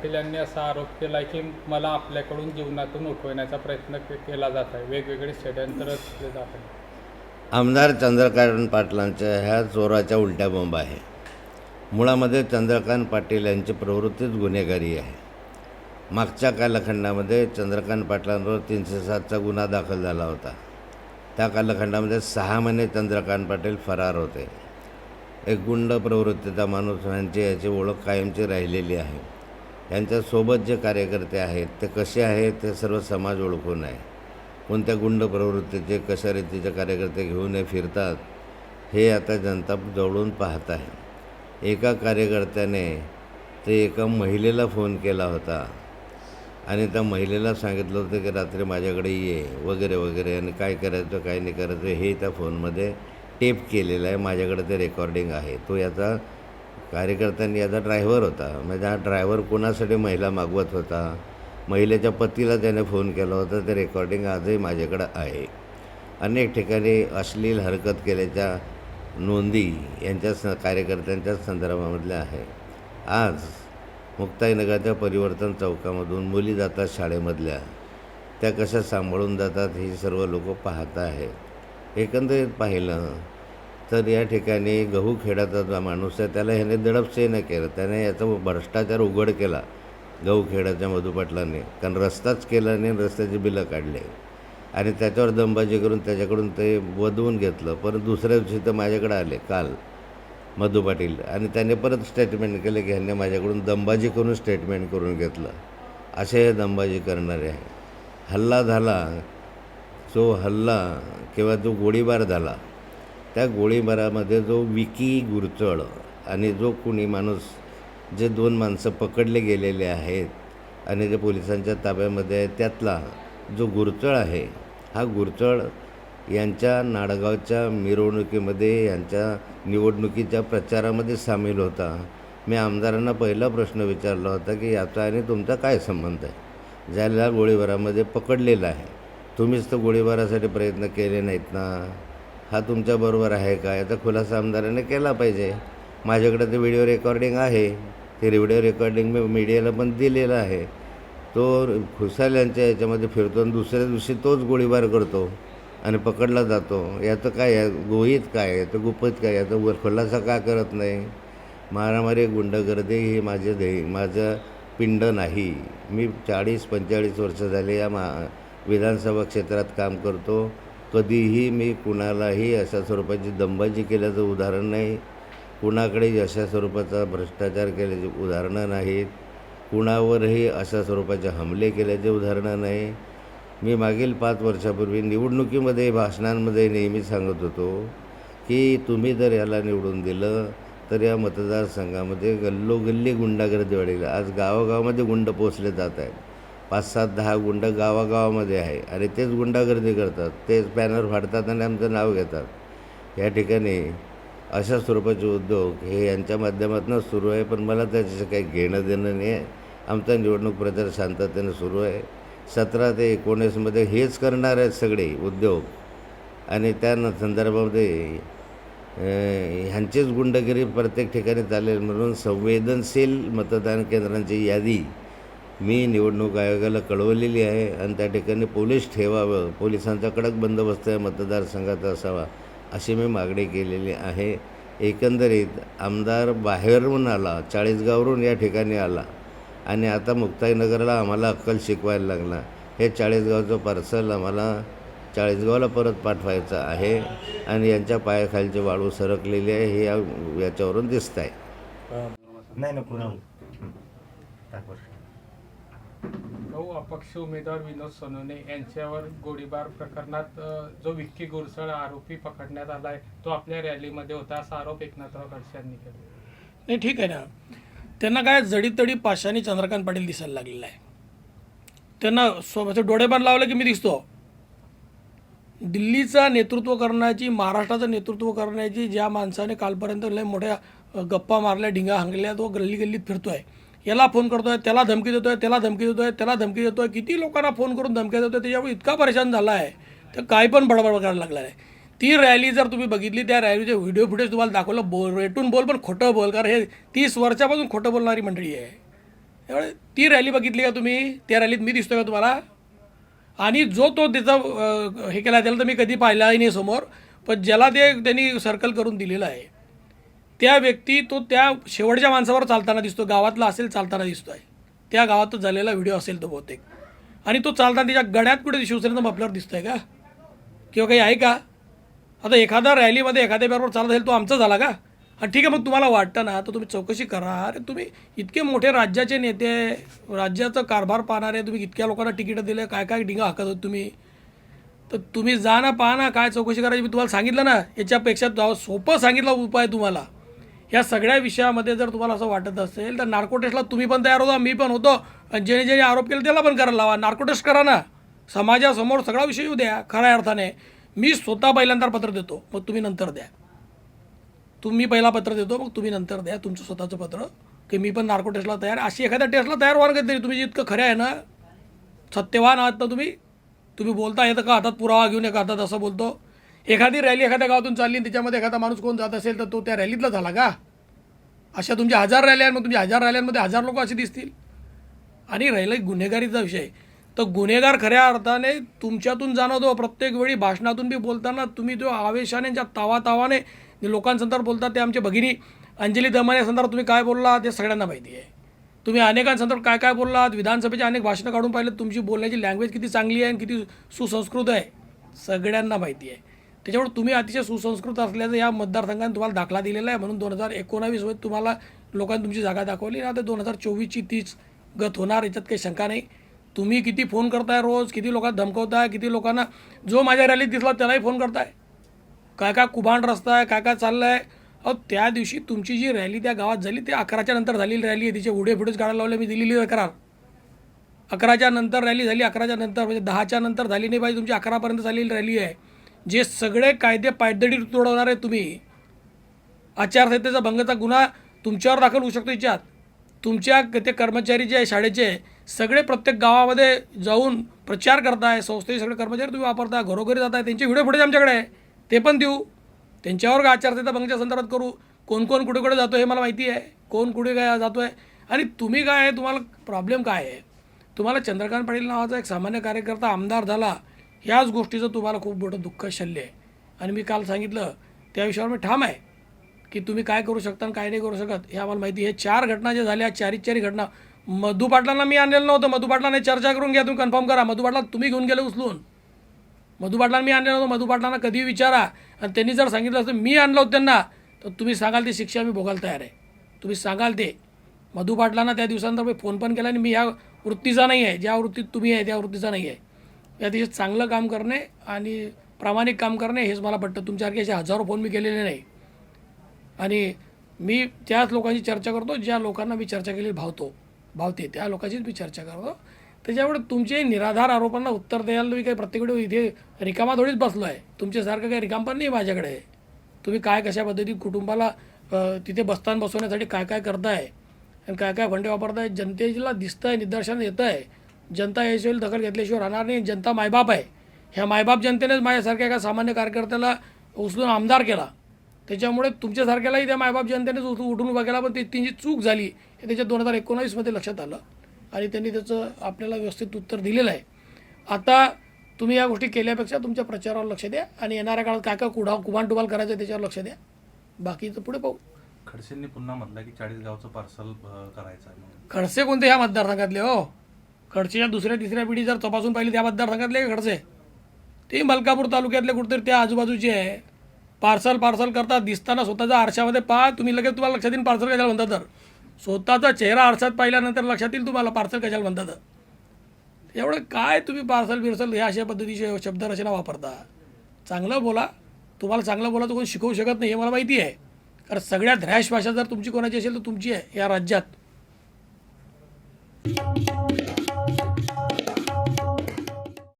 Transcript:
पाटील यांनी असा आरोप केला की मला आपल्याकडून जीवनातून उठवण्याचा प्रयत्न केला जात आहे. वेगवेगळे षडयंत्र रचले जात आहे आमदार चंद्रकांत पाटलांच्या ह्या चोराच्या उलट्या बॉम्ब आहे. मुळामध्ये चंद्रकांत पाटील यांची प्रवृत्तीच गुन्हेगारी आहे. मागच्या कालखंडामध्ये चंद्रकांत पाटलांवर तीनशे सातचा गुन्हा दाखल झाला होता. त्या कालखंडामध्ये सहा महिने चंद्रकांत पाटील फरार होते. एक गुंड प्रवृत्तीचा माणूस यांची याची ओळख कायमची राहिलेली आहे. यांच्यासोबत जे कार्यकर्ते आहेत ते कसे आहेत ते सर्व समाज ओळखून आहे. कोणत्या गुंड प्रवृत्तीचे कशा रीतीचे कार्यकर्ते घेऊन हे फिरतात हे आता जनता जवळून पाहत आहे. एका कार्यकर्त्याने ते एका महिलेला फोन केला होता आणि त्या महिलेला सांगितलं होतं की रात्री माझ्याकडे ये वगैरे वगैरे आणि काय करायचं काय नाही करायचं हे त्या फोनमध्ये टेप केलेलं आहे माझ्याकडे ते रेकॉर्डिंग आहे. तो याचा कार्यकर्त्यांनी याचा ड्रायव्हर होता. म्हणजे हा ड्रायव्हर कोणासाठी महिला मागवत होता? महिलेच्या पतीला त्याने फोन केला होता. ते रेकॉर्डिंग आजही माझ्याकडं आहे. अनेक ठिकाणी अश्लील हरकत केल्याच्या नोंदी यांच्या स कार्यकर्त्यांच्या संदर्भामधल्या आहे. आज मुक्ताईनगरच्या परिवर्तन चौकामधून मुली जातात शाळेमधल्या. त्या कशा सांभाळून जातात ही सर्व लोक पाहत आहेत. एकंदरीत पाहिलं तर या ठिकाणी गहू खेडाचा जो माणूस आहे त्याला ह्याने दडपसे नाही केलं. त्याने याचा भ्रष्टाचार उघड केला गहू खेडाच्या मधुपाटलाने. कारण रस्ताच केला नाही आणि रस्त्याची बिलं काढले. आणि त्याच्यावर दमबाजी करून त्याच्याकडून ते वधवून घेतलं. परत दुसऱ्या दिवशी तर माझ्याकडे आले काल मधुपाटील. आणि त्याने परत स्टेटमेंट केलं की ह्यांनी माझ्याकडून दंबाजी करून स्टेटमेंट करून घेतलं. असे हे दमबाजी करणारे आहे. हल्ला झाला जो हल्ला किंवा जो गोळीबार झाला त्या गोळीबारामध्ये जो विकी गुरचळ आणि जो कुणी माणूस जे दोन माणसं पकडले गेलेले आहेत आणि जे पोलिसांच्या ताब्यामध्ये आहे त्यातला जो गुरचळ आहे हा गुरचळ यांच्या नाडगावच्या मिरवणुकीमध्ये यांच्या निवडणुकीच्या प्रचारामध्ये सामील होता. मी आमदारांना पहिला प्रश्न विचारला होता की याचा आणि तुमचा काय संबंध आहे? ज्याला गोळीबारामध्ये पकडलेला आहे. तुम्हीच तर गोळीबारासाठी प्रयत्न केले नाहीत ना? हा तुमच्याबरोबर आहे का? याचा खुलासा आमदाराने केला पाहिजे. माझ्याकडे ते व्हिडिओ रेकॉर्डिंग आहे. ते व्हिडिओ रेकॉर्डिंग मी मीडियाला पण दिलेलं आहे. तो खुसाल यांच्या याच्यामध्ये फिरतो आणि दुसऱ्या दिवशी तोच गोळीबार करतो आणि पकडला जातो. याचं काय आहे? गोहीत काय याचं तर गुपित काय याचा वर खुलासा का करत नाही? मारामारी गुंडगर्दी ही माझे ध्येय माझं पिंड नाही. मी चाळीस पंचेचाळीस वर्ष झाले या मा विधानसभा क्षेत्रात काम करतो. कधीही मी कुणालाही अशा स्वरूपाची दंबाजी केल्याचं उदाहरण नाही. कुणाकडे अशा स्वरूपाचा भ्रष्टाचार केल्याचे उदाहरणं नाहीत. कुणावरही अशा स्वरूपाचे हमले केल्याचे उदाहरणं नाही. मी मागील पाच वर्षापूर्वी निवडणुकीमध्ये भाषणांमध्ये नेहमी सांगत होतो की तुम्ही जर याला निवडून दिलं तर या मतदारसंघामध्ये गल्लोगल्ली गुंडागर्दी वाढेल. आज गावागावामध्ये गुंड पोचले जात आहेत. पाच सात दहा गुंड गावागावामध्ये आहे आणि तेच गुंडागर्दी करतात. तेच बॅनर फाडतात आणि आमचं नाव घेतात. या ठिकाणी अशा स्वरूपाचे उद्योग हे यांच्या माध्यमातून सुरू आहे पण मला त्याच्याशी काही घेणं देणं नाही आहे. आमचा निवडणूक प्रचार शांततेनं सुरू आहे. सतरा ते एकोणीसमध्ये हेच करणार आहेत सगळे उद्योग. आणि त्या संदर्भामध्ये ह्यांचीच गुंडगिरी प्रत्येक ठिकाणी चालेल म्हणून संवेदनशील मतदान केंद्रांची यादी मी निवडणूक आयोगाला कळवलेली आहे आणि त्या ठिकाणी पोलीस ठेवावं पोलिसांचा कडक बंदोबस्त आहे मतदारसंघात असावा अशी मी मागणी केलेली आहे. एकंदरीत आमदार बाहेरून आला चाळीसगावरून या ठिकाणी आला आणि आता मुक्ताईनगरला आम्हाला अक्कल शिकवायला लागला. हे चाळीसगावचं पार्सल आम्हाला चाळीसगावला परत पाठवायचं आहे आणि यांच्या पायाखालची वाळू सरकलेली आहे हे याच्यावरून दिसत आहे नाही ना पुन्हा अपक्ष उमेदवार विनोद सोनवणे यांच्यावर गोळीबार प्रकरणात जो विक्की गुरसळ आरोपी पकडण्यात आलाय तो आपल्या रॅलीमध्ये होता असा आरोप एकनाथराव खडसे यांनी केला. नाही ठीक आहे ना. त्यांना काय जडीतडी पाशाने चंद्रकांत पाटील दिसायला लागलेला आहे. त्यांना स्वतःचे डोळेबाण लावलं की मी दिसतो. दिल्लीचा नेतृत्व करण्याची महाराष्ट्राचं नेतृत्व करण्याची ज्या माणसाने कालपर्यंत लय मोठ्या गप्पा मारल्या ढिंगा हांगल्या तो गल्ली गल्लीत फिरतोय. याला फोन करतोय त्याला धमकी देतोय त्याला धमकी देतोय त्याला धमकी देतोय. किती लोकांना फोन करून धमक्या देतोय त्याच्यामुळे इतका परेशान झाला आहे तर काय पण बडबड करायला लागला आहे. ती रॅली जर तुम्ही बघितली त्या रॅलीचे व्हिडिओ फुटेज तुम्हाला दाखवलं बोल रेटून बोल पण खोटं बोल कारण हे तीस वर्षापासून खोटं बोलणारी मंडळी आहे. त्यामुळे ती रॅली बघितली का तुम्ही? त्या रॅलीत मी दिसतोय का तुम्हाला? आणि जो तो त्याचा हे केला त्याला तर मी कधी पाहिलाही नाही समोर पण ज्याला ते त्यांनी सर्कल करून दिलेलं आहे. त्या व्यक्ती तो त्या शेवटच्या माणसावर चालताना दिसतो गावातला असेल चालताना दिसतो आहे त्या गावातच झालेला व्हिडिओ असेल तो बहुतेक. आणि तो चालताना त्याच्या गड्यात कुठे शिवसेनेचं मफलर आहे का? किंवा काही आहे का? आता एखादा रॅलीमध्ये एखाद्या बरोबर चालत असेल तो आमचा झाला का? आणि ठीक आहे मग तुम्हाला वाटतं ना तर तुम्ही चौकशी करा. अरे तुम्ही इतके मोठे राज्याचे नेते राज्याचा कारभार पाहणारे तुम्ही इतक्या लोकांना तिकीटं दिले काय काय डिंगा हाकत होत तुम्ही? तर तुम्ही जा ना पाहा ना काय चौकशी करायची मी तुम्हाला सांगितलं ना याच्यापेक्षा सोपं सांगितलं उपाय तुम्हाला. या सगळ्या विषयामध्ये जर तुम्हाला असं वाटत असेल तर नार्को टेस्टला तुम्ही पण तयार होता मी पण होतो. आणि ज्याने ज्याने आरोप केले त्याला पण करायला लावा. नार्को टेस्ट करा ना. समाजासमोर सगळा विषय येऊ द्या खऱ्या अर्थाने. मी स्वतः पहिल्यांदा पत्र देतो मग तुम्ही नंतर द्या. तुम्ही पहिला पत्र देतो मग तुम्ही नंतर द्या तुमचं स्वतःचं पत्र. की मी पण नार्को टेस्टला तयार अशी एखाद्या टेस्टला तयार व्हा तरी तुम्ही जितकं खरं आहे ना सत्यवान आहात ना तुम्ही तुम्ही बोलता येतं का हातात पुरावा घेऊन एका हातात असं बोलतो. एखादी रॅली एखाद्या गावातून चालली आणि त्याच्यामध्ये एखादा माणूस कोण जात असेल तर तो त्या रॅलीतला झाला का? अशा तुमच्या हजार रॅल्या आहेत मग तुमच्या हजार रॅल्यांमध्ये हजार लोक असे दिसतील. आणि राहिलं गुन्हेगारीचा विषय. तर गुन्हेगार खऱ्या अर्थाने तुमच्यातून जाणवतो प्रत्येक वेळी भाषणातून बी बोलताना तुम्ही जो आवेशाने ज्या तावा तावाने जे लोकांसंदर्भात बोलतात ते आमच्या भगिनी अंजली दमाने संदर्भात तुम्ही काय बोलला ते सगळ्यांना माहिती आहे. तुम्ही अनेकांसंदर्भात काय काय बोललात विधानसभेचे अनेक भाषणं काढून पाहिलं तुमची बोलण्याची लँग्वेज किती चांगली आहे आणि किती सुसंस्कृत आहे सगळ्यांना माहिती आहे. त्याच्यामुळे तुम्ही अतिशय सुसंस्कृत असल्याचं या मतदारसंघाने तुम्हाला दाखला दिलेला आहे. म्हणून दोन हजार एकोणावीसमध्ये तुम्हाला लोकांनी तुमची जागा दाखवली. आता दोन हजार चोवीसची तीच गत होणार. याच्यात काही शंका नाही. तुम्ही किती फोन करताय रोज? किती लोकांना धमकवताय? किती लोकांना जो माझ्या रॅलीत दिसला त्यालाही फोन करताय? काय काय कुभांड रस्ता आहे काय काय चाललं आहे अहो त्या दिवशी तुमची जी रॅली त्या गावात झाली ते अकराच्या नंतर झालेली रॅली आहे. तिचे उडे फुडेच काढायला लावले मी दिलेली तक्रार. अकराच्या नंतर रॅली झाली अकराच्या नंतर म्हणजे दहाच्या नंतर झाली नाही पाहिजे तुमची अकरापर्यंत झालेली रॅली आहे. जे सगळे कायदे पायदडी तोडवणार आहे तुम्ही. आचारसंहितेचा भंगाचा गुन्हा तुमच्यावर दाखल होऊ शकतो याच्यात. तुमच्या ते कर्मचारी जे आहे शाळेचे सगळे प्रत्येक गावामध्ये जाऊन प्रचार करताय संस्थेचे सगळे कर्मचारी तुम्ही वापरता घरोघरी जाताय त्यांचे व्हिडिओ फुटेज आमच्याकडे आहे. ते पण देऊ. त्यांच्यावर आचारसंहिता भंगाच्या संदर्भात करू? कोण कोण कुठे कुठे जातो हे मला माहिती आहे. कोण कुठे काय जातो आहे आणि तुम्ही काय आहे? तुम्हाला प्रॉब्लेम काय आहे? तुम्हाला चंद्रकांत पाटील नावाचा एक सामान्य कार्यकर्ता आमदार झाला. ह्याच गोष्टीचं तुम्हाला खूप मोठं दुःख शल्य आहे. आणि मी काल सांगितलं त्या विषयावर मी ठाम आहे की तुम्ही काय करू शकता आणि काय नाही करू शकत हे आम्हाला माहिती हे चार घटना ज्या झाल्या चारी चारी घटना. मधू पाटलांना मी आणलेलं नव्हतं. मधुपाटलांना चर्चा करून घ्या तुम्ही कन्फर्म करा. मधू पाटला तुम्ही घेऊन गेले उचलून. मधू पाटलांना मी आणलेलं नव्हतं. मधू पाटलांना कधी विचारा. आणि त्यांनी जर सांगितलं असतं मी आणलं होतं त्यांना तर तुम्ही सांगाल ती शिक्षा मी भोगायला तयार आहे. तुम्ही सांगाल ते. मधू पाटलांना त्या दिवसानंतर मी फोन पण केला आणि मी ह्या वृत्तीचा नाही आहे ज्या वृत्तीत तुम्ही आहे त्या वृत्तीचा नाही आहे अतिशय चांगलं काम करणे आणि प्रामाणिक काम करणे हेच मला पटतं. तुमच्यासारखे असे हजारो फोन मी केलेले नाही. आणि मी त्याच लोकांची चर्चा करतो ज्या लोकांना मी चर्चा केली भावतो भावते त्या लोकांचीच मी चर्चा करतो. त्याच्यामुळे तुमचे निराधार आरोपांना उत्तर द्यायला मी काही प्रत्येक वेळी इथे रिकामा थोडीच बसलो आहे तुमच्यासारखं काही रिकाम पण नाही माझ्याकडे. तुम्ही काय कशा पद्धतीत कुटुंबाला तिथे बसताना बसवण्यासाठी काय काय करताय? आणि काय काय फंडे वापरताय? जनतेला दिसतंय निदर्शन येतं आहे जनता याशिवाय दखल घेतल्याशिवाय राहणार नाही. जनता मायबाप आहे. ह्या मायबाप जनतेनेच माझ्यासारख्या एका सामान्य कार्यकर्त्याला उचलून आमदार केला. त्याच्यामुळे तुमच्यासारख्यालाही त्या मायबाप जनतेनेच उठून उठून उभा केला पण ते त्यांची चूक झाली हे त्याच्या दोन हजार एकोणावीसमध्ये लक्षात आलं. आणि त्यांनी त्याचं आपल्याला व्यवस्थित उत्तर दिलेलं आहे. आता तुम्ही या गोष्टी केल्यापेक्षा तुमच्या प्रचारावर लक्ष द्या आणि येणाऱ्या काळात काय काय कुडा कुभानटुभाल करायचं आहे त्याच्यावर लक्ष द्या. बाकीचं पुढे पाहू. खडसेंनी पुन्हा म्हटलं की चाळीस गावचं पार्सल करायचं खडसे कोणते ह्या मतदारसंघातले हो? खडसेच्या दुसऱ्या तिसऱ्या पिढी जर तपासून पाहिली त्या मतदारसंघातले का खडसे? ते मलकापूर तालुक्यातले कुठेतरी त्या आजूबाजूचे आहे. पार्सल पार्सल करता दिसताना स्वतःच्या आरशामध्ये पहा. तुम्ही लगेच तुम्हाला लक्षात येईल पार्सल कशाला म्हणतात तर. स्वतःचा चेहरा आरशात पाहिल्यानंतर लक्षात येईल तुम्हाला पार्सल कशाला म्हणतात तर. एवढं काय तुम्ही पार्सल बिर्सल ह्या अशा पद्धतीचे शब्दरचना वापरता? चांगलं बोला. तुम्हाला चांगलं बोला तर कोण शिकवू शकत नाही हे मला माहिती आहे. कारण सगळ्यात रॅश भाषा जर तुमची कोणाची असेल तर तुमची आहे या राज्यात.